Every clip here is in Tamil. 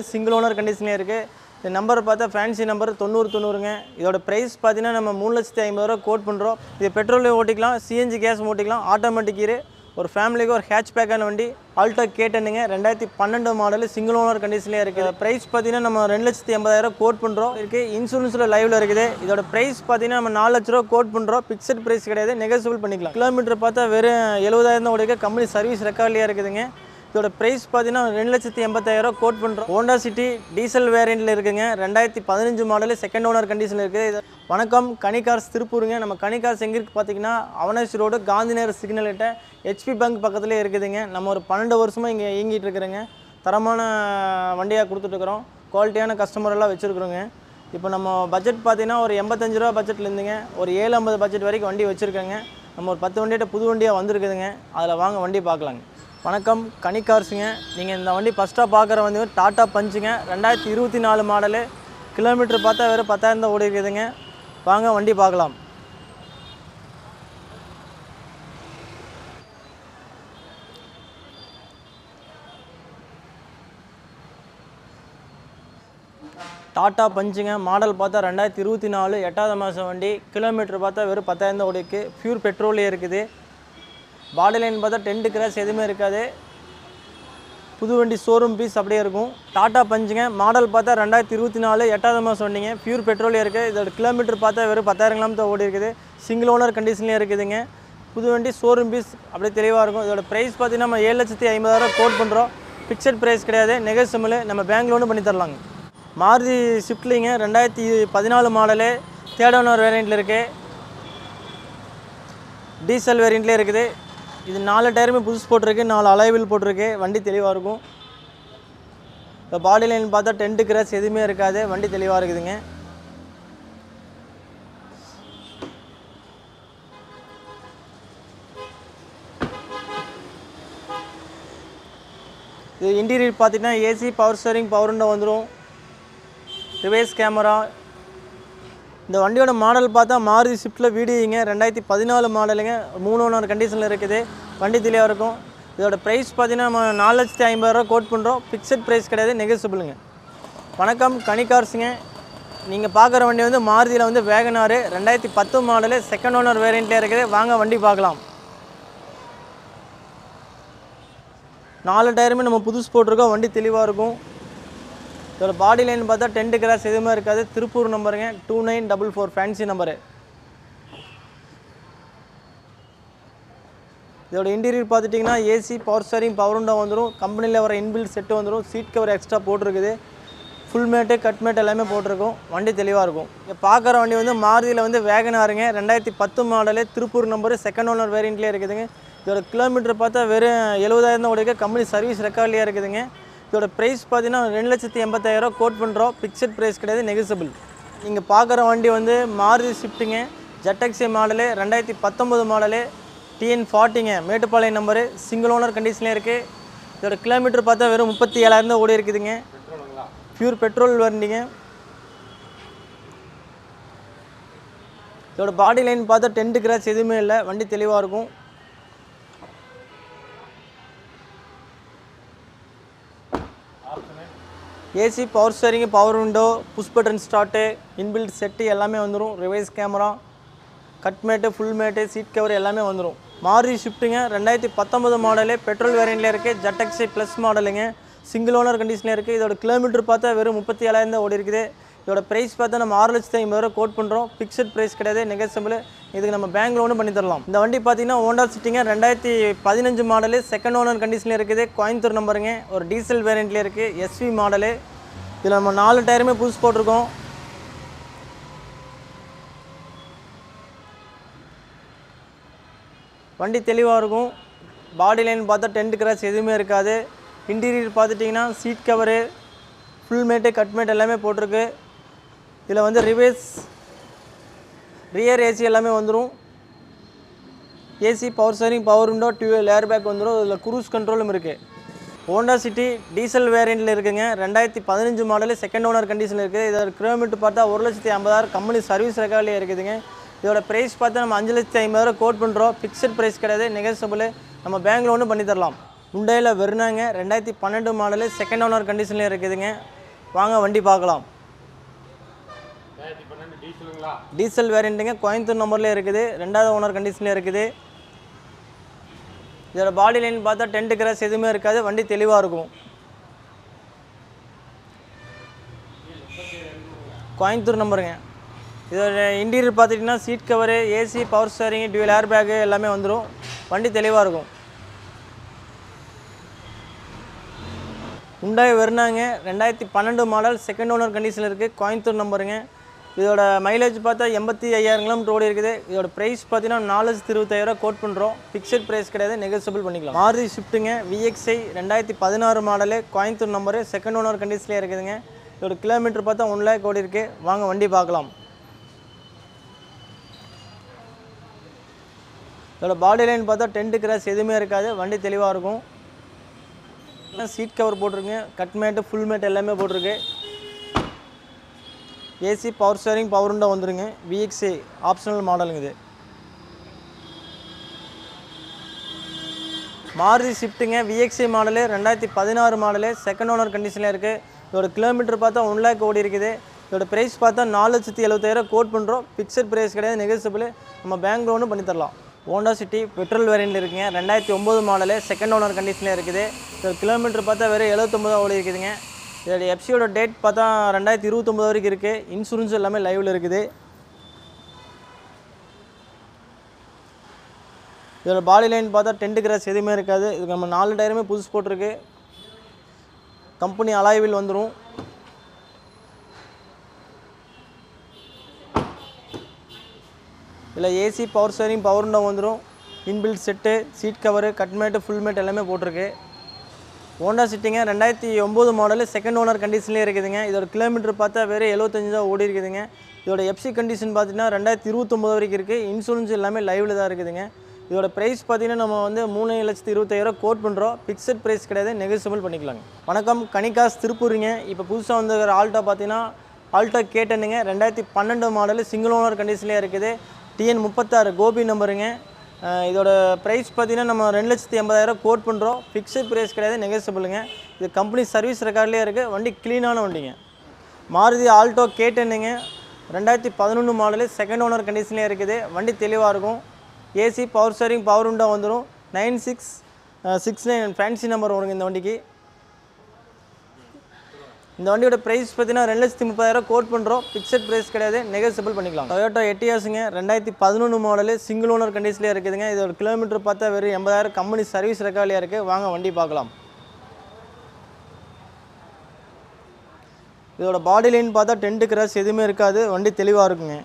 வந்து சிங்கிள் ஓனர் கண்டிஷன்லேயே இருக்குது இந்த நம்பர் பார்த்தா ஃபேன்சி நம்பர் தொண்ணூறு தொண்ணூறுங்க. இதோட ப்ரைஸ் பார்த்தீங்கன்னா நம்ம மூணு லட்சத்தி ஐம்பது ரூபா கோட் பண்ணுறோம் இது பெட்ரோலையும் ஓட்டிக்கலாம் சிஎன்ஜி கேஸ் ஓட்டிக்கலாம். ஆட்டோமேட்டிக் கீரு ஒரு ஃபேமிலிக்கு ஒரு ஹேட்ச் பேக்கான வண்டி ஆல்டோ கேட்டனுங்க ரெண்டாயிரத்தி பன்னெண்டு மாடல் சிங்கிள் ஓனர் கண்டிஷன்லேயே இருக்குது ப்ரைஸ் பார்த்தீங்கன்னா நம்ம ரெண்டு லட்சத்தி எண்பதாயிரம் கோட் பண்ணுறோம் இருக்குது இன்சூரன்ஸில் லைவில் இருக்குது. இதோட ப்ரைஸ் பார்த்தீங்கன்னா நம்ம நாலு லட்ச ரூபா கோட் பண்ணுறோம் ஃபிக்ஸட் ப்ரைஸ் கிடையாது. நெகோசியபிள் பண்ணிக்கலாம். கிலோமீட்டர் பார்த்தா வெறும் எழுபதாயிரம் தான் ஓடிக்க கம்பெனி சர்வீஸ் ரெக்கார்ட்லேயே இருக்குதுங்க. இதோட ப்ரைஸ் பார்த்தீங்கன்னா ரெண்டு லட்சத்தி எண்பத்தாயிரம் கோட் பண்ணுறோம் ஹோண்டா சிட்டி டீசல் வேரியண்ட்டில் இருக்குங்க. ரெண்டாயிரத்தி பதினஞ்சு மாடல் செகண்ட் ஓனர் கண்டிஷனில் இருக்குது இது வணக்கம் கனிகார்ஸ் திருப்பூருங்க. நம்ம கனிகார்ஸ் எங்கே இருக்குது பார்த்தீங்கன்னா Avinashi road Gandhi Nagar HP bank பக்கத்துலேயே இருக்குதுங்க. நம்ம ஒரு பன்னெண்டு வருஷமாக இங்கே இயங்கிட்டு இருக்கிறோங்க. தரமான வண்டியாக கொடுத்துட்ருக்குறோம் குவாலிட்டியான கஸ்டமரெல்லாம் வச்சுருக்குறோங்க. இப்போ நம்ம பட்ஜெட் பார்த்தீங்கன்னா ஒரு எண்பத்தஞ்சு ரூபா பட்ஜெட்லேருந்துங்க ஒரு ஏழு ஐம்பது பட்ஜெட் வரைக்கும் வண்டி வச்சுருக்கோங்க. நம்ம ஒரு பத்து வண்டிகிட்ட புது வண்டியாக வந்திருக்குதுங்க. அதில் வாங்க வண்டி பார்க்கலாங்க. வணக்கம் கனிகார்ஸுங்க நீங்கள் இந்த வண்டி ஃபஸ்ட்டாக பார்க்குற வந்து டாட்டா பஞ்சுங்க. ரெண்டாயிரத்தி இருபத்தி நாலு மாடலு கிலோமீட்டர் பார்த்தா வெறும் பத்தாயிரம் தான் ஓடி இருக்குதுங்க வாங்க வண்டி பார்க்கலாம். டாட்டா பஞ்சுங்க. மாடல் பார்த்தா ரெண்டாயிரத்தி இருபத்தி நாலு எட்டாவது மாதம் வண்டி. கிலோமீட்டர் பார்த்தா வெறும் பத்தாயிரம் தான் ஓடிக்கு பியூர் பெட்ரோலே இருக்குது. பாடி லைன் பார்த்தா டென்ட் கிராஸ் எதுவுமே இருக்காது. புது வண்டி ஷோரூம் பீஸ் அப்படியே இருக்கும். டாட்டா பஞ்சுங்க. மாடல் பார்த்தா ரெண்டாயிரத்தி இருபத்தி நாலு எட்டாவது மாதம் சொன்னீங்க. பியூர் பெட்ரோலே இருக்குது இதோட கிலோமீட்டர் பார்த்தா வெறும் பத்தாயிரம் கிலோமீட்டர் ஓடி இருக்குது. சிங்கிள் ஓனர் கண்டிஷன்லேயே இருக்குதுங்க. புது வண்டி ஷோரூம் பீஸ் அப்படியே தெளிவாக இருக்கும். இதோட ப்ரைஸ் பார்த்தீங்கன்னா நம்ம ஏழு லட்சத்தி ஐம்பதாயிரம் கோட் பண்ணுறோம் ஃபிக்ஸட் ப்ரைஸ் கிடையாது. நெகோசியபிள் நம்ம பேங்க் லோனு பண்ணி தரலாங்க. மாருதி ஸ்விஃப்ட்லிங்க ரெண்டாயிரத்தி பதினாலு மாடலு தேர்ட் ஓனர் வேரியண்ட்டில் இருக்குது டீசல் வேரியண்ட்லேயே இருக்குது. இது நாலு டயருமே புதுசு போட்டிருக்கு நாலு அலைவில் போட்டிருக்கு. வண்டி தெளிவாக இருக்கும். இப்போ பாடி லைன் பார்த்தா டென்ட் கிராஸ் எதுவுமே இருக்காது. வண்டி தெளிவாக இருக்குதுங்க. இது இன்டீரியர் பார்த்தீங்கன்னா AC power steering power window வந்துடும் ரிவேஸ் கேமரா இந்த வண்டியோட மாடல் பார்த்தா மாருதி ஸ்விஃப்ட்டில் வீடியோங்க. ரெண்டாயிரத்தி பதினாலு மாடலுங்க மூணு ஓனர் கண்டிஷனில் இருக்குது. வண்டி தெளிவாக இருக்கும். இதோட ப்ரைஸ் பார்த்தீங்கன்னா நம்ம நாலு லட்சத்தி ஐம்பதுரூவா கோட் பண்ணுறோம் ஃபிக்ஸட் ப்ரைஸ் கிடையாது நெகசிபிளுங்க வணக்கம் கனிகார்ஸுங்க நீங்கள் பார்க்குற வண்டி வந்து மாருதியில் வந்து வேகனாரு ரெண்டாயிரத்தி பத்து மாடலு செகண்ட் ஓனர் வேரியண்ட்டில் இருக்குது. வாங்க வண்டி பார்க்கலாம். நாலு டயருமே நம்ம புதுசு போட்டிருக்கோம். வண்டி தெளிவாக இருக்கும். இதோட பாடி லைன் பார்த்தா டென்ட் கிராஸ் எதுவுமே இருக்காது. Tiruppur நம்பருங்க two nine double four fancy number இதோட இன்டீரியர் பார்த்துட்டிங்கன்னா ஏசி பவர் ஸ்டேரிங் பவர் உண்டாக வந்துடும் கம்பெனியில் வர இன்பில்ட் செட்டு வந்துடும் சீட் கவர் எக்ஸ்ட்ரா போட்டிருக்குது. ஃபுல் மேட்டு கட் மேட் எல்லாமே போட்டிருக்கும். வண்டி தெளிவாக இருக்கும். இங்கே பார்க்குற வண்டி வந்து மாருதியில் வந்து வேகனாருங்க ரெண்டாயிரத்தி பத்து model Tiruppur number second owner வேரியண்ட்லேயே இருக்குதுங்க. இதோட கிலோமீட்டர் பார்த்தா வெறும் எழுபதாயிரம் தான் உடைக்க கம்பெனி சர்வீஸ் ரெக்கார்ட்லேயே இருக்குதுங்க. இதோட ப்ரைஸ் பார்த்தீங்கன்னா ரெண்டு லட்சத்தி எண்பத்தாயிரரூவா கோட் பண்ணுறோம் ஃபிக்ஸட் ப்ரைஸ் கிடையாது நெகோசியபிள் நீங்கள் பார்க்குற வண்டி வந்து மாருதி ஷிஃப்ட்டுங்க ஜெட்டக்ஸி மாடலு ரெண்டாயிரத்தி பத்தொம்பது மாடலு டிஎன் ஃபார்ட்டிங்க மேட்டுப்பாளையம் நம்பரு சிங்கிள் ஓனர் கண்டிஷன்லேயே இருக்குது இதோட கிலோமீட்டர் பார்த்தா வெறும் முப்பத்தி ஏழாயிரம் தான் ஓடி இருக்குதுங்க. பியூர் பெட்ரோல் வண்டிங்க. இதோட பாடி லைன் பார்த்தா டென்ட் கிராஸ் எதுவுமே இல்லை. வண்டி தெளிவாக இருக்கும். AC power steering power window push button start inbuilt set எல்லாமே வந்துடும் reverse camera cut mat full mat seat cover எல்லாமே வந்துடும் மாரி ஷிஃப்ட்டுங்க ரெண்டாயிரத்தி பத்தொம்பது மாடலு பெட்ரோல் வேரியண்ட்டில் இருக்குது ஜெட்டக்ஸி ப்ளஸ் மாடலுங்க சிங்கிள் ஓனர் கண்டிஷனில் இருக்குது இதோட கிலோமீட்டர் பார்த்தா வெறும் முப்பத்தி ஏழாயிரம் தான் ஓடி இருக்குது இதோட ப்ரைஸ் பார்த்தா நம்ம ஆறு லட்சத்தி ஐம்பது ரூபா கோட் பண்ணுறோம் ஃபிக்ஸட் ப்ரைஸ் கிடையாது நெகோசியபிள் இதுக்கு நம்ம பேங்க் லோனும் பண்ணி தரலாம். இந்த வண்டி பார்த்தீங்கன்னா ஹோண்டா சிட்டிங்க ரெண்டாயிரத்தி பதினஞ்சு மாடலு செகண்ட் ஓனர் கண்டிஷனில் இருக்குது. கோயம்புத்தூர் நம்பருங்க ஒரு டீசல் வேரியண்ட்லேயே இருக்குது எஸ்வி மாடலு இதில் நம்ம நாலு டயருமே புதுசு போட்டிருக்கோம். வண்டி தெளிவாக இருக்கும். பாடி லைன் பார்த்தா டென்ட் கிராஸ் எதுவுமே இருக்காது. இன்டீரியர் பார்த்துட்டிங்கன்னா seat cover full mat cut mat எல்லாமே போட்டிருக்கு. இதில் வந்து ரிவேஸ் ரியர் ஏசி எல்லாமே வந்துடும் AC power steering power window dual air bag வந்துடும் இதில் குரூஸ் கண்ட்ரோலும் இருக்குது ஹோண்டா சிட்டி டீசல் வேரியண்ட்டில் இருக்குங்க. ரெண்டாயிரத்தி பதினஞ்சு மாடலு செகண்ட் ஓனர் கண்டிஷனில் இருக்குது இதோட கிலோமீட்டர் பார்த்தா ஒரு லட்சத்தி ஐம்பதாயிரம் கம்பெனி சர்வீஸ் ரெக்கார்டில் இருக்குதுங்க. இதோட ப்ரைஸ் பார்த்தா நம்ம அஞ்சு லட்சத்தி ஐம்பதாயிரம் கோட் பண்ணுறோம் ஃபிக்ஸட் ப்ரைஸ் கிடையாது. நெகசபிள் நம்ம பேங்க் லோனும் பண்ணி தரலாம். முண்டையில் வெறுனாங்க ரெண்டாயிரத்தி பன்னெண்டு மாடலு செகண்ட் ஓனர் கண்டிஷனில் இருக்குதுங்க. வாங்க வண்டி பார்க்கலாம். டீசல் வேரியண்ட்டுங்க கோயம்புத்தூர் நம்பர்லேயே இருக்குது. ரெண்டாவது ஓனர் கண்டிஷன்லேயே இருக்குது. இதோட பாடி லைன் பார்த்தா டென்ட் கிராஸ் எதுவுமே இருக்காது. வண்டி தெளிவாக இருக்கும். கோயம்புத்தூர் நம்பருங்க இதோட இன்டீரியர் பார்த்துட்டிங்கன்னா seat cover AC power steering dual air bag எல்லாமே வந்துடும் வண்டி தெளிவாக இருக்கும். உண்டாய் வெறுனாங்க ரெண்டாயிரத்தி பன்னெண்டு மாடல் செகண்ட் ஓனர் கண்டிஷனில் இருக்குது கோயம்புத்தூர் நம்பருங்க இதோட மைலேஜ் பார்த்தா எண்பத்தி ஐயாயிரம் கிலோமீட்டர் ஓடி இருக்குது. இதோட ப்ரைஸ் பார்த்தீங்கன்னா நாலு லட்சத்தி இருபத்தாயிரம் கோட் பண்ணுறோம் ஃபிக்ஸட் ப்ரைஸ் கிடையாது நெகோசியபிள் பண்ணிக்கலாம். மாருதி ஷிஃப்ட்டுங்க விஎக்ஸ்ஐ ரெண்டாயிரத்தி பதினாறு model Coimbatore number second owner கண்டிஷன்லேயே இருக்குதுங்க. இதோட கிலோமீட்டர் பார்த்தா ஒன் லேக் ஓடி இருக்குது வாங்க வண்டி பார்க்கலாம். இதோட பாடி லைன் பார்த்தா டென்ட் கிராஸ் எதுவுமே இருக்காது. வண்டி தெளிவாக இருக்கும். சீட் கவர் போட்டிருக்கு. கட் மேட்டு ஃபுல் மேட் எல்லாமே போட்டிருக்கு. ஏசி பவர் ஸ்டேரிங் பவர் உண்டா வந்துருங்க. விஎக்ஸி ஆப்ஷனல் மாடலுங்க இது. மாருதி ஷிஃப்ட்டுங்க விஎக்ஸி மாடலு ரெண்டாயிரத்தி பதினாறு மாடலு செகண்ட் ஓனர் கண்டிஷனில் இருக்குது இதோட கிலோமீட்டர் பார்த்தா ஒன் லேக் ஓடி இருக்குது. இதோட ப்ரைஸ் பார்த்தா நாலு லட்சத்தி எழுபத்தாயிரம் கோட் பண்ணுறோம் ஃபிக்ஸட் ப்ரைஸ் கிடையாது நெகோசியபிள் நம்ம பேங்க் லோனும் பண்ணி தரலாம். ஹோண்டா சிட்டி பெட்ரோல் வேரியண்ட்டில் இருக்குங்க. ரெண்டாயிரத்தி ஒம்பது மாடலு செகண்ட் ஓனர் கண்டிஷனில் இருக்குது. இதோட கிலோமீட்டர் பார்த்தா வெறும் எழுபத்தொம்பது ஓடி இருக்குதுங்க. இதோட எஃப்சியோட டேட் பார்த்தா ரெண்டாயிரத்தி இருபத்தொம்பது வரைக்கும் இருக்குது இன்சூரன்ஸ் எல்லாமே லைவில் இருக்குது. இதோட பாடி லைன் பார்த்தா டென்ட் கிராஸ் எதுவுமே இருக்காது. இதுக்கு நம்ம நாலு டயருமே புதுசு போட்டிருக்கு. கம்பெனி அலாய்வில் வந்துடும் இதில் AC power steering power window வந்துடும் inbuilt set seat cover cut mat full mat எல்லாமே போட்டிருக்கு. ஹோண்டா சிட்டிங்க. ரெண்டாயிரத்தி ஒம்பது மாடலு செகண்ட் ஓனர் கண்டிஷன்லேயே இருக்குதுங்க. இதோட கிலோமீட்டர் பார்த்தா வெறும் எழுபத்தஞ்சு தான் ஓடி இருக்குதுங்க. இதோட எஃப்சி கண்டிஷன் பார்த்தீங்கன்னா ரெண்டாயிரத்தி இருபத்தொம்போது வரைக்கும் இருக்குது இன்சூரன்ஸ் எல்லாமே லைவில் தான் இருக்குதுங்க. இதோட ப்ரைஸ் பார்த்தீங்கன்னா நம்ம வந்து மூணு லட்சத்தி இருபத்தாயிரம் கோட் பண்ணுறோம் ஃபிக்ஸட் ப்ரைஸ் கிடையாது நெகோசியபிள் பண்ணிக்கலாங்க. வணக்கம் கனிகாஸ் திருப்பூருங்க. இப்போ புதுசாக வந்துருக்கிற ஆல்ட்டோ பார்த்தீங்கன்னா ஆல்ட்டோ கேட்டனுங்க ரெண்டாயிரத்தி பன்னெண்டு மாடலு சிங்கிள் ஓனர் கண்டிஷன்லேயே இருக்குது. டிஎன் முப்பத்தாறு கோபி நம்பருங்க இதோட ப்ரைஸ் பார்த்தீங்கன்னா நம்ம ரெண்டு லட்சத்தி எண்பதாயிரம் கோட் பண்ணுறோம் ஃபிக்ஸட் ப்ரைஸ் கிடையாது நெகோசியபிளுங்க இது கம்பெனி சர்வீஸ் ரெக்கார்ட்லேயே இருக்குது வண்டி க்ளீனான வண்டிங்க. மாருதி ஆல்டோ கேட்டனுங்க ரெண்டாயிரத்தி பதினொன்று மாடலு செகண்ட் ஓனர் கண்டிஷன்லேயே இருக்குது. வண்டி தெளிவாக இருக்கும். ஏசி பவர் ஸ்டேரிங் பவர் உண்டாக வந்துடும் nine six six nine fancy number வருங்க இந்த வண்டிக்கு. இந்த வண்டியோட ப்ரைஸ் பார்த்தீங்கன்னா ரெண்டு லட்சத்தி முப்பதாயிரம் கோட் பண்ணுறோம் ஃபிக்ஸட் ப்ரைஸ் கிடையாது. நெகசபிள் பண்ணிக்கலாம். டொயோட்டோ எட்டியாஸுங்க ரெண்டாயிரத்தி பதினொன்று மாடலு சிங்கிள் ஓனர் கண்டிஷன்லேயே இருக்குதுங்க. இதோட கிலோமீட்டர் பார்த்தா வெறும் எண்பதாயிரம் கம்பெனி சர்வீஸ் ரெக்கார்ட்லேயே இருக்குது வாங்க வண்டி பார்க்கலாம். இதோட பாடி லைன் பார்த்தா டென்ட்டு கிராஸ் எதுவுமே இருக்காது. வண்டி தெளிவாக இருக்குங்க.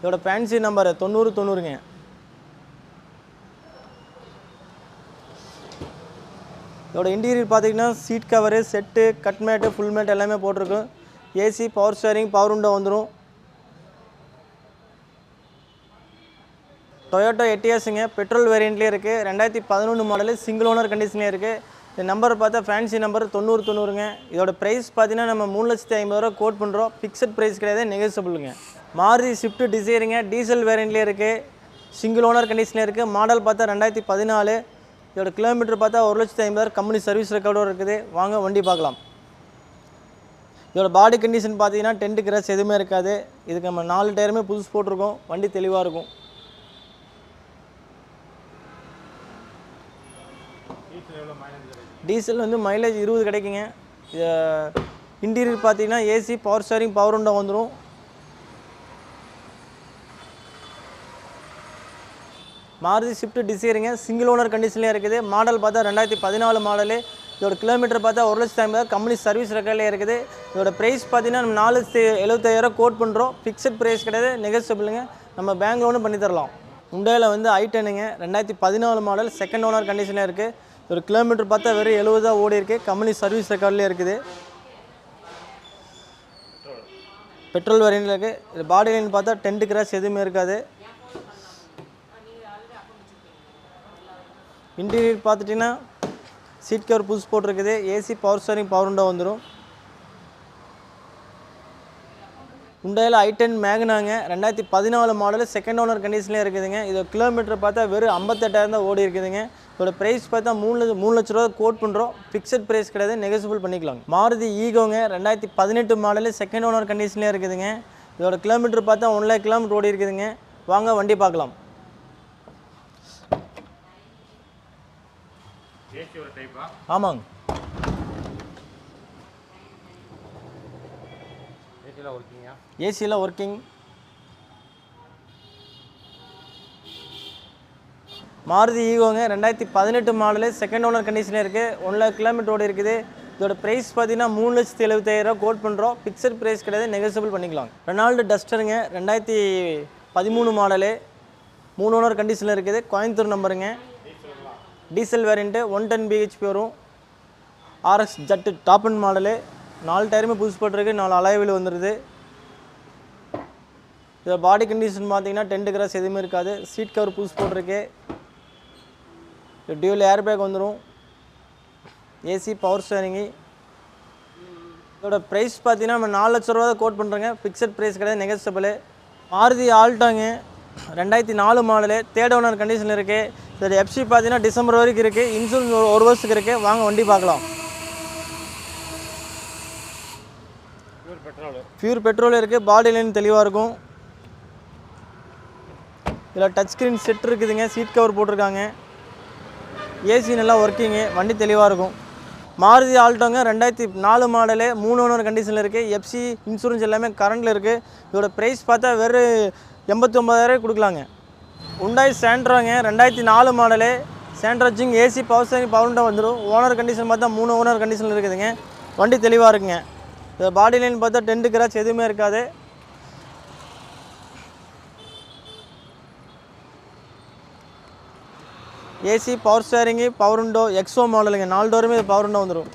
இதோட ஃபேன்சி நம்பர் தொண்ணூறு தொண்ணூறுங்க. இதோட இன்டீரியர் பார்த்தீங்கன்னா seat cover set cut mat full mat எல்லாமே போட்டிருக்கும். ஏசி பவர் ஸ்டேரிங் பவர் உண்டோ வந்துடும் டொயோட்டோ எட்டிஎஸுங்க பெட்ரோல் வேரியண்ட்லேயே இருக்குது ரெண்டாயிரத்தி பதினொன்று மாடலு சிங்கிள் ஓனர் கண்டிஷன்லேயே இருக்குது இந்த நம்பர் பார்த்தா ஃபேன்சி நம்பர் தொண்ணூறு தொண்ணூறுங்க. இதோட ப்ரைஸ் பார்த்தீங்கன்னா நம்ம மூணு லட்சத்தி ஐம்பது ரூபா கோட் பண்ணுறோம் ஃபிக்ஸட் ப்ரைஸ் கிடையாது நெகோசியபிளுங்க மாருதி ஸ்விஃப்ட் டிசைருங்க டீசல் வேரியண்ட்லேயே இருக்குது சிங்கிள் ஓனர் கண்டிஷனில் இருக்குது மாடல் பார்த்தா ரெண்டாயிரத்தி பதினாலு. இதோட கிலோமீட்டர் பார்த்தா ஒரு லட்சத்தி ஐம்பதாயிரம் கம்பெனி சர்வீஸ் ரெக்கார்டும் இருக்குது. வாங்க வண்டி பார்க்கலாம். இதோட பாடி கண்டிஷன் பார்த்தீங்கன்னா டென்ட் கிராஸ் எதுவுமே இருக்காது. இதுக்கு நம்ம நாலு டயருமே புதுசு போட்டிருக்கோம். வண்டி தெளிவாக இருக்கும். டீசல் வந்து மைலேஜ் இருபது கிடைக்குங்க. இன்டீரியர் பார்த்தீங்கன்னா ஏசி பவர் ஸ்டேரிங் பவர் உண்டா வந்துடும் மாருதி ஷிஃப்ட் டிசைருங்க சிங்கிள் ஓனர் கண்டிஷன்லேயே இருக்குது. மாடல் பார்த்தா ரெண்டாயிரத்தி பதினாலு மாடலு இதோட கிலோமீட்டர் பார்த்தா ஒரு லட்சத்தி ஐம்பது கம்பெனி சர்வீஸ் ரெக்கார்டில் இருக்குது. இதோட ப்ரைஸ் பார்த்தீங்கன்னா நம்ம நாலு எழுபத்தாயிரம் கோட் பண்ணுறோம் ஃபிக்ஸட் ப்ரைஸ் கிடையாது. நெகோசியபிளுங்க நம்ம பேங்க் லோனும் பண்ணித்தரலாம் முண்டையில் உண்டையில் வந்து ஐ டென்னுங்க ரெண்டாயிரத்தி பதினாலு மாடல் செகண்ட் ஓனர் கண்டிஷனில் இருக்குது ஒரு கிலோமீட்டர் பார்த்தா வெறும் எழுபதா ஓடி இருக்கு. கம்பெனி சர்வீஸ் ரெக்கார்ட்லேயே இருக்குது. பெட்ரோல் வேரியண்ட்டில் இருக்குது இது பாடி லைன் பார்த்தா டென்ட் கிராஸ் எதுவுமே இருக்காது. இன்டீரியர் பார்த்துட்டிங்கன்னா சீட் கவர் புதுசு போட்டிருக்குது. ஏசி பவர் ஸ்டேரிங் பவர் உண்டா வந்துடும் உண்டையில் ஐ டென் மேக்னாங்க ரெண்டாயிரத்தி பதினாலு மாடல் செகண்ட் ஓனர் கண்டிஷன்லேயே இருக்குதுங்க. இது கிலோமீட்டர் பார்த்தா வெறும் ஐம்பத்தெட்டாயிரம் தான் ஓடி இருக்குதுங்க. இதோட ப்ரைஸ் பார்த்தா மூணு மூணு லட்ச ரூபா கோட் பண்ணுறோம் ஃபிக்ஸட் ப்ரைஸ் கிடையாது நெகசிபிள் பண்ணிக்கலாம் மாருதி ஈகோங்க. ரெண்டாயிரத்தி பதினெட்டு மாடல் செகண்ட் ஓனர் கண்டிஷன்லேயே இருக்குதுங்க. இதோட கிலோமீட்டர் பார்த்தா ஒன் லேக் கிலோமீட்டர் ஓடி இருக்குதுங்க. வாங்க வண்டி பார்க்கலாம் ஏசி ஒரு டைப்பா ஆமாங்க. ஏசியில் ஒர்க்கிங். மாருதி ஈகோங்க. ரெண்டாயிரத்தி பதினெட்டு மாடலு. செகண்ட் ஓனர் கண்டிஷனில் இருக்குது ஒன் லேக் கிலோமீட்டர் ஓடி இருக்குது. இதோட ப்ரைஸ் பார்த்தீங்கன்னா மூணு லட்சத்தி எழுபத்தாயிரம் கோட் பண்ணுறோம் ஃபிக்ஸட் ப்ரைஸ் கிடையாது. நெகசிபிள் பண்ணிக்கலாம் ரெனால்டு டஸ்டருங்க ரெண்டாயிரத்தி பதிமூணு மாடலு. மூணு ஓனர் கண்டிஷனில் இருக்குது. Coimbatore நம்பருங்க diesel variant one ten BHP RS. RS ஜட்டு டாப் அண்ட் மாடலு நாலு டயருமே புதுசு போட்டிருக்கு. நாலு அலைவில் வந்துடுது இதில் பாடி கண்டிஷன் பார்த்தீங்கன்னா டென்ட் கிராஸ் எதுவுமே இருக்காது. சீட் கவர் புதுசு போட்டிருக்கு. டியூல் ஏர் பேக் வந்துடும் ஏசி பவர் ஸ்டேரிங்கு இதோட ப்ரைஸ் பார்த்தீங்கன்னா நம்ம நாலு லட்ச ரூபா தான் கோட் பண்ணுறோங்க ஃபிக்ஸட் ப்ரைஸ் கிடையாது. நெகஸ்டபிள் மாருதி ஆல்டாங்க ரெண்டாயிரத்தி நாலு மாடலு தேர்ட் ஓனர் கண்டிஷனில் இருக்குது இதோட எஃப்சி பார்த்தீங்கன்னா டிசம்பர் வரைக்கும் இருக்குது இன்சூரன்ஸ் ஒரு வருஷத்துக்கு இருக்குது வாங்க வண்டி பார்க்கலாம். பியூர் பெட்ரோல் இருக்குது பாடி லைன் தெளிவாக இருக்கும். இதில் டச் ஸ்க்ரீன் செட் இருக்குதுங்க. சீட் கவர் போட்டிருக்காங்க. ஏசி நல்லா ஒர்க்கிங்கு வண்டி தெளிவாக இருக்கும். மாருதி ஆல்டோங்க. ரெண்டாயிரத்தி நாலு மாடலு. மூணு ஓனர் கண்டிஷனில் இருக்குது எஃப்சி இன்சூரன்ஸ் எல்லாமே கரண்டில் இருக்குது இதோட ப்ரைஸ் பார்த்தா வெறும் எண்பத்தி ஒம்பதாயிரம் கொடுக்கலாங்க. உண்டாய் சேண்ட்ரோங்க ரெண்டாயிரத்தி நாலு model சேண்ட்ராச்சிங் AC power steering power வந்துடும் ஓனர் கண்டிஷன் பார்த்தா மூணு ஓனர் கண்டிஷனில் இருக்குதுங்க. வண்டி தெளிவாக இருக்குங்க. இந்த பாடி லைன் பார்த்தா டென்ட்டு கிராச் எதுவுமே இருக்காது. AC power steering power window Exo மாடலுங்க நாலு டோருமே இது பவர் விண்டோ வந்துடும்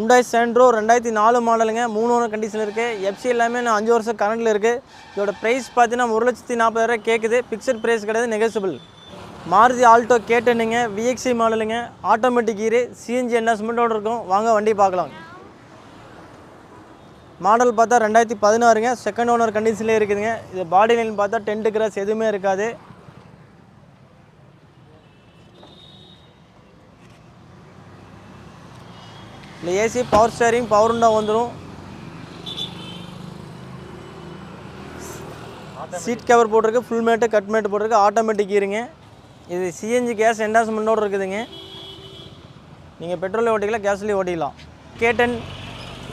உண்டாய் சென்ட்ரோ ரெண்டாயிரத்தி நாலு மாடலுங்க மூணு ஓனர் கண்டிஷன் இருக்குது எஃப்சி எல்லாமே நான் அஞ்சு வருஷம் கரண்டில் இருக்குது இதோட ப்ரைஸ் பார்த்தீங்கன்னா ஒரு லட்சத்தி நாற்பதாயிரம் கேட்குது ஃபிக்ஸட் ப்ரைஸ் கிடையாது நெகசிபிள் மாருதி ஆல்டோ கேட்டனுங்க. விஎக்சி மாடலுங்க ஆட்டோமேட்டிக் கீரு சிஎன்ஜி என்ஹான்ஸ்மெண்ட்டோட இருக்கும். வாங்க வண்டி பார்க்கலாம். மாடல் பார்த்தா ரெண்டாயிரத்தி பதினாறுங்க. செகண்ட் ஓனர் கண்டிஷன்லேயே இருக்குதுங்க. இது பாடி லைன் பார்த்தா டென்ட் கிராஸ் எதுவுமே இருக்காது. இல்லை ஏசி பவர் ஸ்டேரிங் பவர் உண்டாக வந்துடும் சீட் கவர் போட்டிருக்கு ஃபுல் மேட்டு கட் மேட்டு போட்டிருக்கு ஆட்டோமேட்டிக் இருங்க இது சிஎன்ஜி கேஸ் என்டாஸ்மெண்ட்டோடு இருக்குதுங்க. நீங்கள் பெட்ரோலில் ஓட்டிக்கலாம் கேஸ்லேயும் ஓட்டிக்கலாம். கேட்டன்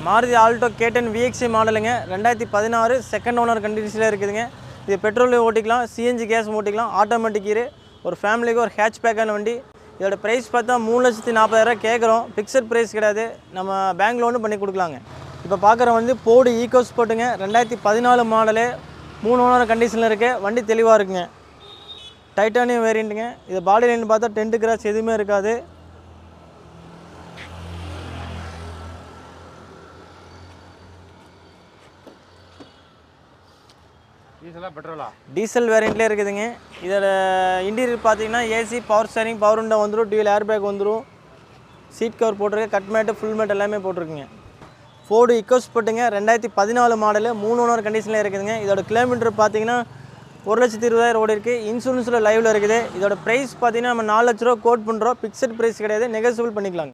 மாருதி ஆல்டோ கேட்டன் விஎக்சி மாடலுங்க ரெண்டாயிரத்தி பதினாறு செகண்ட் ஓனர் கண்டிஷனில் இருக்குதுங்க. இது பெட்ரோலில் ஓட்டிக்கலாம் சிஎன்ஜி கேஸ் ஓட்டிக்கலாம் ஆட்டோமேட்டிக் இரு ஒரு ஃபேமிலிக்கு ஒரு ஹேட்ச் பேக்கான வண்டி. இதோட ப்ரைஸ் பார்த்தா மூணு லட்சத்தி நாற்பதாயிரம் கேட்குறோம். ஃபிக்ஸட் ப்ரைஸ் கிடையாது. நம்ம பேங்க் லோனும் பண்ணி கொடுக்கலாங்க. இப்போ பார்க்குற வந்து போடு ஈகோ ஸ்போர்ட்டுங்க ரெண்டாயிரத்தி பதினாலு மாடலு மூணு ஓனர் கண்டிஷனில் இருக்குது வண்டி தெளிவாக இருக்குங்க. டைட்டானியம் வேரியண்ட்டுங்க இது பாடி லைன் பார்த்தா டென்ட் கிராஸ் எதுவுமே இருக்காது. டீசலா பெட்ரோலா? டீசல் வேரியண்ட்லேயே இருக்குதுங்க. இதோட இன்டீரியர் பார்த்தீங்கன்னா AC power steering power window வந்துடும் டியூல் ஏர் பேக் வந்துடும் சீட் கவர் போட்டிருக்கு கட் மேட்டு ஃபுல் மேட் எல்லாமே போட்டிருக்குங்க. ஃபோர்டு இக்கோஸ் போட்டுங்க ரெண்டாயிரத்தி பதினாலு மாடலு மூணு ஓனர் கண்டிஷனில் இருக்குதுங்க. இதோட கிலோமீட்டர் பார்த்தீங்கன்னா ஒரு லட்சத்தி இருபதாயிரம் ரோடு இருக்குது இன்சூரன்ஸில் லைவில் இருக்குது. இதோட ப்ரைஸ் பார்த்தீங்கன்னா நம்ம நாலு லட்ச ரூபா கோட் பண்ணுறோம் ஃபிக்ஸட் ப்ரைஸ் கிடையாது. நெகசிபிள் பண்ணிக்கலாங்க.